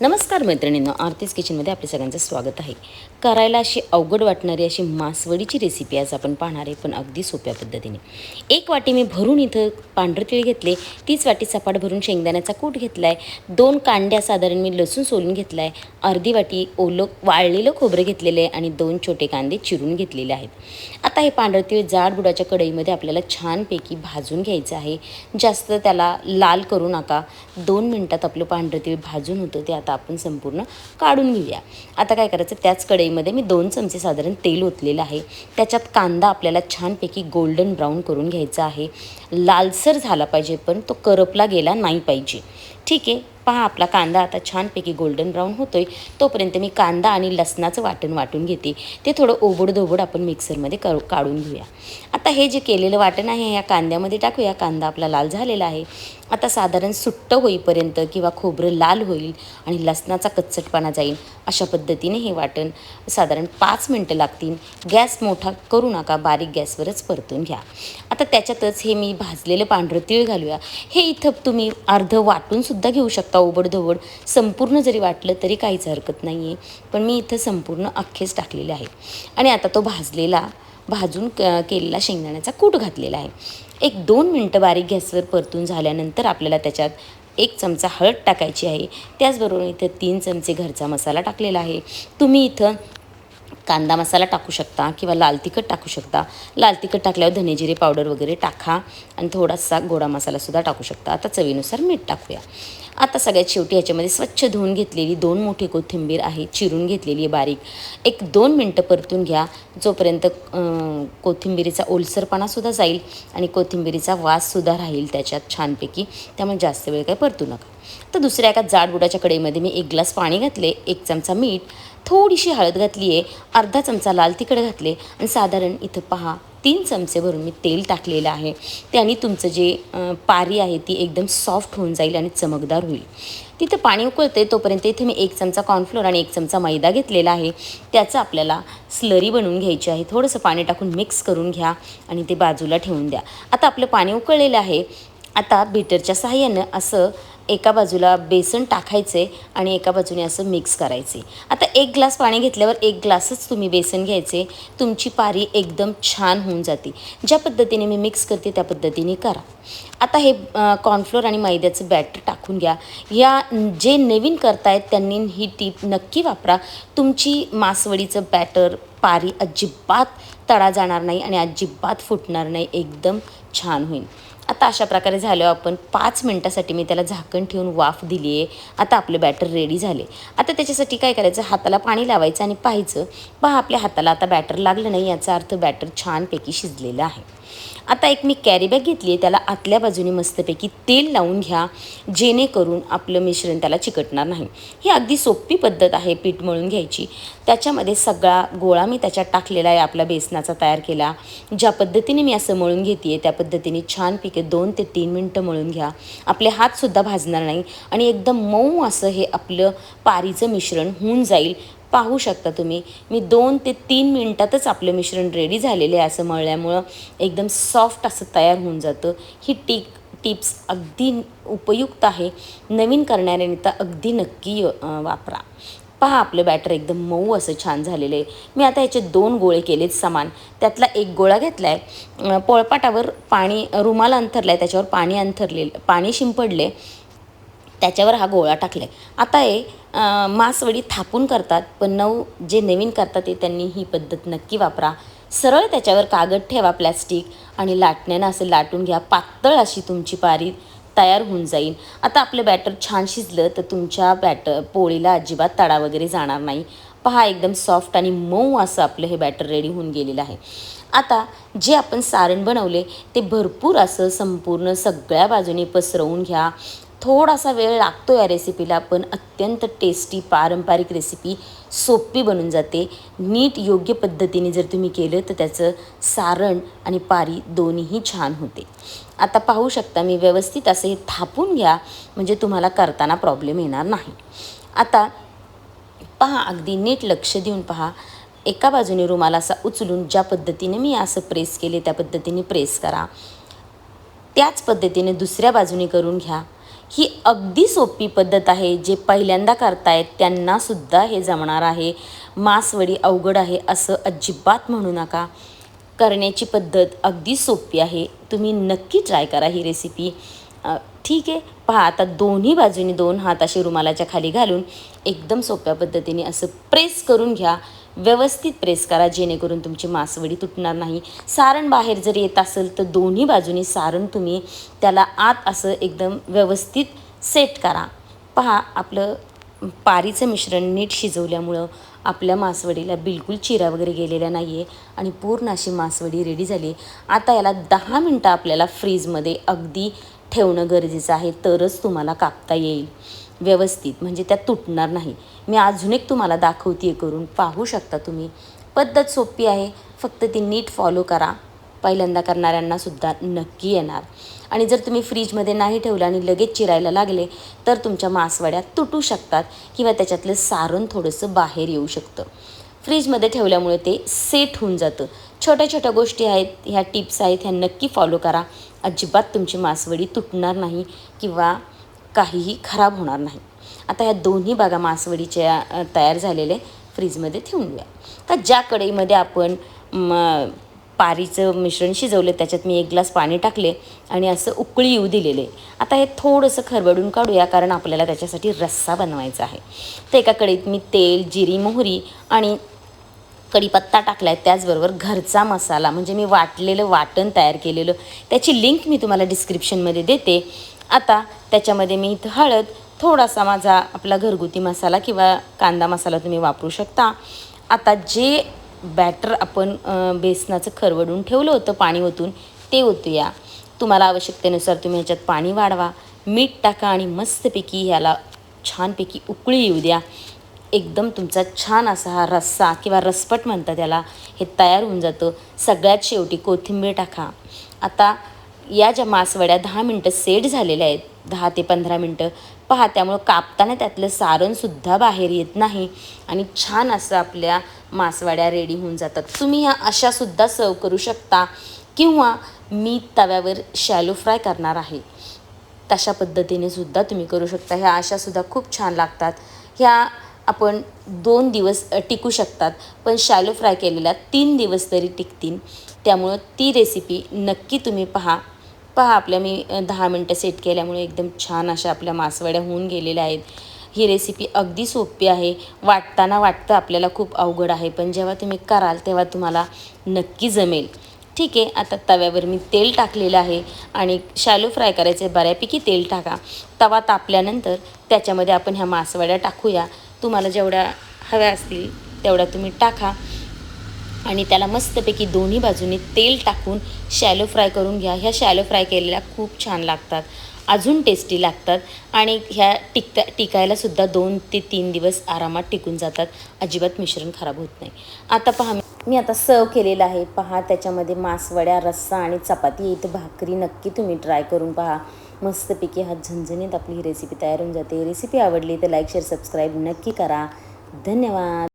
नमस्कार मैत्रिणींनो आरतीज किचनमध्ये आपल्या सगळ्यांचं स्वागत आहे. करायला अशी अवघड वाटणारी अशी मासवडीची रेसिपी आज आपण पाहणार आहे पण अगदी सोप्या पद्धतीने. एक वाटी मी भरून इथं पांढरं तीळ घेतले तीच वाटी सपाट भरून शेंगदाण्याचा कूट घेतला आहे दोन कांड्या साधारण मी लसूण सोलून घेतला आहे अर्धी वाटी ओलं वाळलेलं खोबरं घेतलेलं आहे आणि दोन छोटे कांदे चिरून घेतलेले आहेत. आता हे पांढरं तीळ जाड बुडाच्या कढईमध्ये आपल्याला छानपैकी भाजून घ्यायचं आहे. जास्त त्याला लाल करू नका. दोन मिनटात आपलं पांढरं तीळ भाजून होतं ते आता आपण संपूर्ण काढून घेऊया. आता काय करायचं? त्याच कढईमध्ये मी दोन चमचे साधारण तेल ओतलेलं आहे. त्याच्यात कांदा आपल्याला छानपैकी गोल्डन ब्राऊन करून घ्यायचा आहे. लालसर झाला पाहिजे पण तो करपला गेला नाही पाहिजे. ठीक आहे? पहा आपला कांदा आता छानपैकी गोल्डन ब्राऊन होतोय. तोपर्यंत मी कांदा आणि लसणाचं वाटण वाटून घेते. ते थोडं ओबडधोबड आपण मिक्सरमध्ये करू काढून घेऊया. आता हे जे केलेलं वाटण आहे या कांद्यामध्ये टाकूया. कांदा आपला लाल झालेला आहे. आता साधारण सुट्ट होईपर्यंत किंवा खोबरं लाल होईल आणि लसणाचा कच्चटपणा जाईल अशा पद्धतीने हे वाटण साधारण पाच मिनटं लागतील. गॅस मोठा करू नका बारीक गॅसवरच परतून घ्या. आता त्याच्यातच हे मी भाजलेलं पांढरं तीळ घालूया. हे इथं तुम्ही अर्धं वाटूनसुद्धा घेऊ शकता ओबडधोबड संपूर्ण जरी वाटलं तरी काहीच हरकत नाही आहे पण मी इथं संपूर्ण अख्खेच टाकलेले आहे. आणि आता तो भाजलेला भाजून क केलेला शेंगदाण्याचा कूट घातलेला आहे. एक दोन मिनटं बारीक गॅसवर परतून झाल्यानंतर आपल्याला त्याच्यात एक चमचा हळद टाकायची आहे. त्याचबरोबर इथं तीन चमचे घरचा मसाला टाकलेला आहे. तुम्ही इथं कांदा मसाला टाकू शकता किंवा लाल तिखट टाकू शकता. लाल तिखट टाकल्यावर धनेजिरे पावडर वगैरे टाका आणि थोडासा गोडा मसालासुद्धा टाकू शकता. आता चवीनुसार मीठ टाकूया. आता सगळ्यात शेवटी ह्याच्यामध्ये स्वच्छ धुवून घेतलेली दोन मोठी कोथिंबीर आहे चिरून घेतलेली आहे बारीक. एक दोन मिनटं परतून घ्या जोपर्यंत कोथिंबीरीचा कोथिंबिरीचा ओलसरपणासुद्धा जाईल आणि कोथिंबिरीचा वाससुद्धा राहील त्याच्यात छानपैकी त्यामुळे जास्त वेळ काय परतू नका. तर दुसऱ्या एका जाड बुडाच्या मी एक ग्लास पाणी घातले एक चमचा मीठ थोडीशी हळद घातली आहे अर्धा चमचा लाल तिखट घातले आणि साधारण इथं पहा तीन चमचे भरून मी तेल टाकलेलं आहे. त्याने तुमचं जे पारी आहे ती एकदम सॉफ्ट होऊन जाईल आणि चमकदार होईल. तिथं पाणी उकळते तोपर्यंत इथे मी एक चमचा कॉर्नफ्लोअर आणि एक चमचा मैदा घेतलेला आहे. त्याचं आपल्याला स्लरी बनवून घ्यायची आहे. थोडंसं पाणी टाकून मिक्स करून घ्या आणि ते बाजूला ठेवून द्या. आता आपलं पाणी उकळलेलं आहे. आता बीटरच्या सहाय्यानं असं एका बाजूला बेसन टाकायचे आणि एका बाजूने असं मिक्स करायचे. आता एक ग्लास पाणी घेतल्यावर एक ग्लासच तुम्ही बेसन घ्यायचे. तुमची पारी एकदम छान होऊन जाते. ज्या पद्धतीने मी मिक्स करते त्या पद्धतीने करा. आता हे कॉर्नफ्लोअर आणि मैद्याचं बॅटर टाकून घ्या. या जे नवीन करतायत त्यांनी ही टीप नक्की वापरा. तुमची मासवडीचं बॅटर पारी अजिबात तडा जाणार नाही आणि अजिबात फुटणार नाही. एकदम छान होईल. आता अशा प्रकारे झाल्यावर आपण पाच मिनटासाठी मी त्याला झाकण ठेवून वाफ दिली आहे. आता आपलं बॅटर रेडी झाले. आता त्याच्यासाठी काय करायचं? हाताला पाणी लावायचं आणि पाहायचं. पहा आपल्या हाताला आता बॅटर लागलं नाही याचा अर्थ बॅटर छानपैकी शिजलेलं आहे. आता एक मी कॅरी बॅग घेतली आहे त्याला आतल्या बाजूने मस्तपैकी तेल लावून घ्या जेणेकरून आपलं मिश्रण त्याला चिकटणार नाही. ही अगदी सोपी पद्धत आहे पीठ मळून घ्यायची. त्याच्यामध्ये सगळा गोळा मी त्याच्यात टाकलेला आहे आपला बेसनाचा तयार केला. ज्या पद्धतीने मी असं मळून घेते त्या पद्धतीने छानपैकी दोन ते तीन मिनटं मळून घ्या. आपले हातसुद्धा भाजणार नाही आणि एकदम मऊ असं हे आपलं पारीचं मिश्रण होऊन जाईल. पाहू शकता तुम्ही. मी दोन ते तीन मिनटातच आपलं मिश्रण रेडी झालेलं आहे असं मळल्यामुळं एकदम सॉफ्ट असं तयार होऊन जातं. ही टीक टिप्स अगदी उपयुक्त आहे. नवीन करणाऱ्याने तर अगदी नक्की वापरा. पहा आपलं बॅटर एकदम मऊ असं छान झालेलं आहे. मी आता याचे दोन गोळे केलेत समान. त्यातला एक गोळा घेतला आहे पोळपाटावर पाणी रुमाल अंथरला आहे त्याच्यावर पाणी अंथरलेलं पाणी शिंपडले त्याच्यावर हा गोळा टाकला आहे आता हे मासवडी थापून करतात पण नऊ जे नवीन करतात ते त्यांनी ही पद्धत नक्की वापरा. सरळ त्याच्यावर कागद ठेवा प्लॅस्टिक आणि लाटण्यानं असं लाटून घ्या. पातळ अशी तुमची पारी तयार होऊन जाईल. आता आपलं बॅटर छान शिजलं तर तुमच्या बॅटर पोळीला अजिबात तडा वगैरे जाणार नाही. पहा एकदम सॉफ्ट आणि मऊ असं आपलं हे बॅटर रेडी होऊन गेलेलं आहे. आता जे आपण सारण बनवले ते भरपूर असं संपूर्ण सगळ्या बाजूने पसरवून घ्या. थोडासा वेळ लागतो या रेसिपीला पण अत्यंत टेस्टी पारंपरिक रेसिपी सोपी बनून जाते. नीट योग्य पद्धतीने जर तुम्ही केलं तर त्याचं सारण आणि पारी दोन्हीही छान होते. आता पाहू शकता मी व्यवस्थित असे हे थापून घ्या म्हणजे तुम्हाला करताना प्रॉब्लेम येणार नाही. आता पहा अगदी नीट लक्ष देऊन पहा. एका बाजूने रुमाल असा उचलून ज्या पद्धतीने मी असं प्रेस केले त्या पद्धतीने प्रेस करा. त्याच पद्धतीने दुसऱ्या बाजूने करून घ्या. ही अगदी सोपी पद्धत आहे जे पहिल्यांदा करतायत त्यांनासुद्धा हे जमणार आहे. मासवडी अवघड आहे असं अजिबात म्हणू नका. करण्याची पद्धत अगदी सोपी आहे. तुम्ही नक्की ट्राय करा ही रेसिपी. ठीक आहे. पहा आता दोन्ही बाजूनी दोन हात असे रुमालाच्या खाली घालून एकदम सोप्या पद्धतीने असं प्रेस करून घ्या. व्यवस्थित प्रेस करा जेणेकरून तुमची मासवडी तुटणार नाही. सारण बाहेर जर येत असेल तर दोन्ही बाजूनी सारण तुम्ही त्याला आत असं एकदम व्यवस्थित सेट करा. पहा आपलं पारीचं मिश्रण नीट शिजवल्यामुळं आपल्या मासवडीला बिलकुल चिरा वगैरे गेलेल्या नाही आहे आणि पूर्ण अशी मासवडी रेडी झाली. आहे आता याला दहा मिनटं आपल्याला फ्रीजमध्ये अगदी ठेवणं गरजेचं आहे तरच तुम्हाला कापता येईल. व्यवस्थित म्हणजे त्या तुटणार नाही. मी अजून एक तुम्हाला दाखवते करून. पाहू शकता तुम्ही. पद्धत सोपी आहे. फक्त ती नीट फॉलो करा. पहिल्यांदा करणाऱ्यांना सुद्धा नक्की येणार. आणि जर तुम्ही फ्रीजमध्ये नाही ठेवलं आणि लगेच चिरायला लागले तर तुमच्या मासवड्या तुटू शकतात किंवा त्याच्यातलं सारण थोडंसं बाहेर येऊ शकतं. फ्रीजमध्ये ठेवल्यामुळे ते सेट होऊन जातं. छोट्या छोट्या गोष्टी आहेत. ह्या टिप्स आहेत. ह्या नक्की फॉलो करा. अजिबात तुमची मासवडी तुटणार नाही किंवा काहीही खराब होणार नाही. आता ह्या दोन्ही बागा मासवडीच्या तयार झालेले फ्रीजमध्ये ठेवून द्या. तर ज्या कढईमध्ये आपण म, पारीचं मिश्रण शिजवलं त्याच्यात मी एक ग्लास पाणी टाकले आणि असं उकळी येऊ दिलेले. आता हे थोडंसं खरबडून काढूया कारण आपल्याला त्याच्यासाठी रस्सा बनवायचा आहे. तर एका कढईत मी तेल जिरी मोहरी आणि कढीपत्ता टाकला आहे त्याचबरोबर घरचा मसाला म्हणजे मी वाटलेलं वाटण तयार केलेलं त्याची लिंक मी तुम्हाला डिस्क्रिप्शनमध्ये देते. आता त्याच्यामध्ये मी इथं हळद थोडासा माझा आपला घरगुती मसाला किंवा कांदा मसाला तुम्ही वापरू शकता. आता जे बॅटर आपण बेसनाचं खरवडून ठेवलं होतं पाणी ओतून ते ओतूया. तुम्हाला आवश्यकतेनुसार तुम्ही ह्याच्यात पाणी वाढवा. मीठ टाका आणि मस्तपैकी ह्याला छानपैकी उकळी येऊ द्या. एकदम तुमचा छान असा हा रस्सा किंवा रसपट म्हणतात त्याला हे तयार होऊन जातं. सगळ्यात शेवटी कोथिंबीर टाका. आता या ज्या मासवड्या दहा मिनटं सेट झालेल्या आहेत दहा ते पंधरा मिनटं पहा त्यामुळं कापताना त्यातलं सारणसुद्धा बाहेर येत नाही आणि छान असं आपल्या मासवड्या रेडी होऊन जातात. तुम्ही ह्या अशासुद्धा सर्व करू शकता किंवा मी तव्यावर शॅलो फ्राय करणार आहे. तशा पद्धतीने सुद्धा तुम्ही करू शकता. ह्या अशासुद्धा खूप छान लागतात. ह्या आपण दोन दिवस टिकू शकतात. पण शॅलो फ्राय केलेल्या तीन दिवस तरी टिकतील. त्यामुळं ती रेसिपी नक्की तुम्ही पहा. पहा आपल्या मी दहा मिनटं सेट केल्यामुळे एकदम छान अशा आपल्या मासवड्या होऊन गेलेल्या आहेत. ही रेसिपी अगदी सोपी आहे. वाटताना वाटतं आपल्याला खूप अवघड आहे पण जेव्हा तुम्ही कराल तेव्हा तुम्हाला नक्की जमेल. ठीक आहे आता तव्यावर मी तेल टाकलेलं आहे आणि शॅलो फ्राय करायचे बऱ्यापैकी तेल टाका. तवा तापल्यानंतर त्याच्यामध्ये आपण ह्या मासवड्या टाकूया. तुम्हाला जेवढ्या हव्या असतील तेवढ्या तुम्ही टाका. आणि त्याला मस्तपैकी दोन्ही बाजूनी तेल टाकून शॅलो फ्राय करून घ्या. ह्या शॅलो फ्राय केलेल्या खूप छान लागतात. अजून टेस्टी लागतात. आणि ह्या टिकता टिकायला सुद्धा दोन ते तीन दिवस आरामात टिकून जातात. अजिबात मिश्रण खराब होत नाही. आता पहा मी- मी आता सर्व केलेलं आहे. पहा त्याच्यामध्ये मासवड्या रस्सा आणि चपाती. इथं भाकरी नक्की तुम्ही ट्राय करून पहा. मस्तपैकी हा झणझणीत आपली ही रेसिपी तयार होऊन जाते. रेसिपी आवडली तर लाईक शेअर सबस्क्राईब नक्की करा. धन्यवाद.